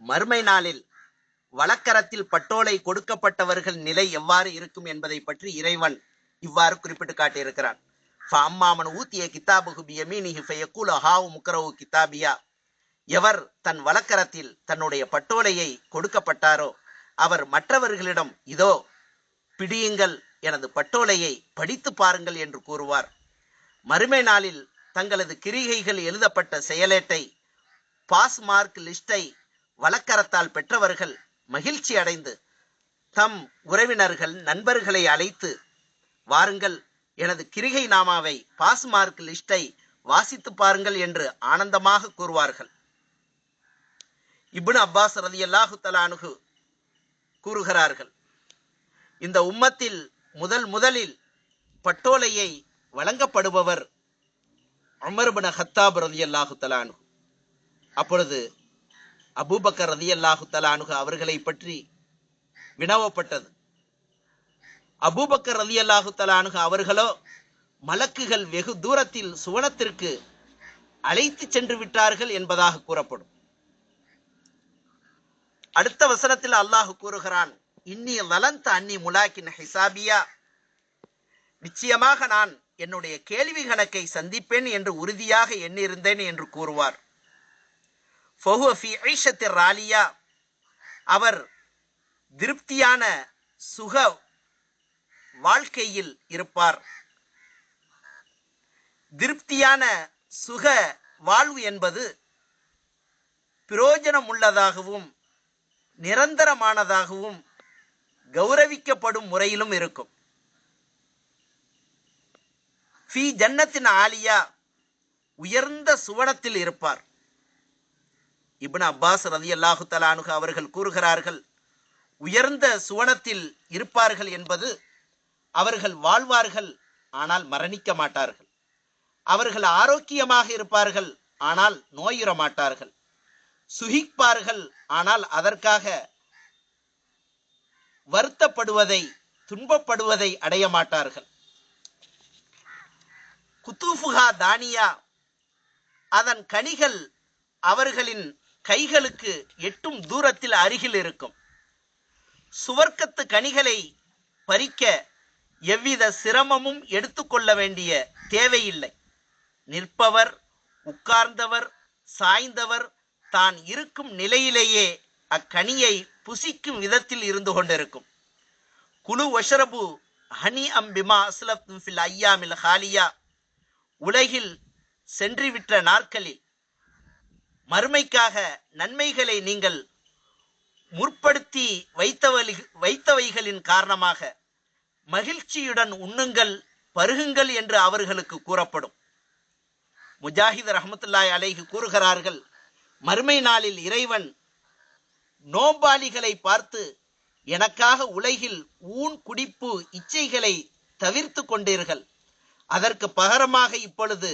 மறுமை நாளில் வழக்கரத்தில் பட்டோலை கொடுக்கப்பட்டவர்கள் நிலை எவ்வாறு இருக்கும் என்பதை பற்றி இறைவன் இவ்வாறு குறிப்பிட்டு காட்டியிருக்கிறான். அம்மாமன் ஊத்திய பியமீனிஹி ஹாவு முக்கரவு கித்தாபியா. எவர் தன் வழக்கரத்தில் தன்னுடைய பட்டோலையை கொடுக்கப்பட்டாரோ அவர் மற்றவர்களிடம் இதோ பிடியுங்கள் எனது பட்டோலையை படித்து பாருங்கள் என்று கூறுவார். மறுமை நாளில் தங்களது கிரிகைகள் எழுதப்பட்ட செயலேட்டை பாஸ் மார்க் லிஸ்டை வழக்கரத்தால் பெற்றவர்கள் மகிழ்ச்சி அடைந்து தம் உறவினர்கள் நண்பர்களை அழைத்து வாருங்கள் எனது கிரிகை நாமாவை பாஸ் மார்க் லிஸ்டை வாசித்து பாருங்கள் என்று ஆனந்தமாக கூறுவார்கள். இப்னு அப்பாஸ் ரதி அல்லாஹு தலானுகு கூறுகிறார்கள் இந்த உம்மத்தில் முதல் முதலில் பட்டோலையை வழங்கப்படுபவர் உமர் ஹத்தாப் ரதி அல்லாஹு தலானு அப்பொழுது அபூபக்கர் ரதியல்லாஹு தலானுக அவர்களை பற்றி வினவப்பட்டது. அபூபக்கர் ரதியல்லாஹு தலானுக அவர்களோ மலக்குகள் வெகு தூரத்தில் சுவனத்திற்கு அழைத்து சென்று விட்டார்கள் என்பதாக கூறப்படும். அடுத்த வசனத்தில் அல்லாஹு கூறுகிறான் இன்னி வலந்த அன்னி முலாக்கின் ஹிசாபியா? நிச்சயமாக நான் என்னுடைய கேள்வி கணக்கை சந்திப்பேன் என்று உறுதியாக எண்ணியிருந்தேன் என்று கூறுவார். ராலியா அவர் திருப்தியான சுக வாழ்க்கையில் இருப்பார். திருப்தியான சுக வாழ்வு என்பது பிரயோஜனம் உள்ளதாகவும் நிரந்தரமானதாகவும் கௌரவிக்கப்படும் முறையிலும் இருக்கும். ஃபி ஜன்னத்தின் ஆலியா உயர்ந்த சுவனத்தில் இருப்பார். இப்னு அப்பாஸ் ரதி அல்லாஹு தலானுக அவர்கள் கூறுகிறார்கள் உயர்ந்த சுவனத்தில் இருப்பார்கள் என்பது அவர்கள் வாழ்வார்கள் ஆனால் மரணிக்க மாட்டார்கள். அவர்கள் ஆரோக்கியமாக இருப்பார்கள் ஆனால் நோயுற மாட்டார்கள். சுகிப்பார்கள் ஆனால் அதற்காக வருத்தப்படுவதை துன்பப்படுவதை அடைய மாட்டார்கள். குத்தூஃபுகா தானியா அதன் கனிகள் அவர்களின் கைகளுக்கு எட்டும் தூரத்தில் அருகில் இருக்கும். சுவர்க்கத்து கனிகளை பறிக்க எவ்வித சிரமமும் எடுத்துக்கொள்ள வேண்டிய தேவையில்லை. நிற்பவர் உட்கார்ந்தவர் சாய்ந்தவர் தான் இருக்கும் நிலையிலேயே அக்கனியை புசிக்கும் விதத்தில் இருந்து கொண்டிருக்கும். குழு ஒஷரபு ஹனி அம்பிமா அஸ்லப் ஃபில் ஐயாமில் ஹாலியா. உலகில் சென்றுவிட்ட நாட்களில் மறுமைக்காக நன்மைகளை நீங்கள் முற்படுத்தி வைத்தவழி வைத்தவைகளின் காரணமாக மகிழ்ச்சியுடன் உண்ணுங்கள் பருகுங்கள் என்று அவர்களுக்கு கூறப்படும். முஜாஹித் ரஹமத்துல்லாய் அலைஹி கூறுகிறார்கள் மறுமை நாளில் இறைவன் நோம்பாளிகளை பார்த்து எனக்காக உலகில் ஊன் குடிப்பு இச்சைகளை தவிர்த்து கொண்டீர்கள். அதற்கு பகரமாக இப்பொழுது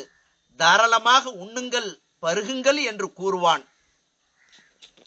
தாராளமாக உண்ணுங்கள் பருகுங்கள் என்று கூறுவான்.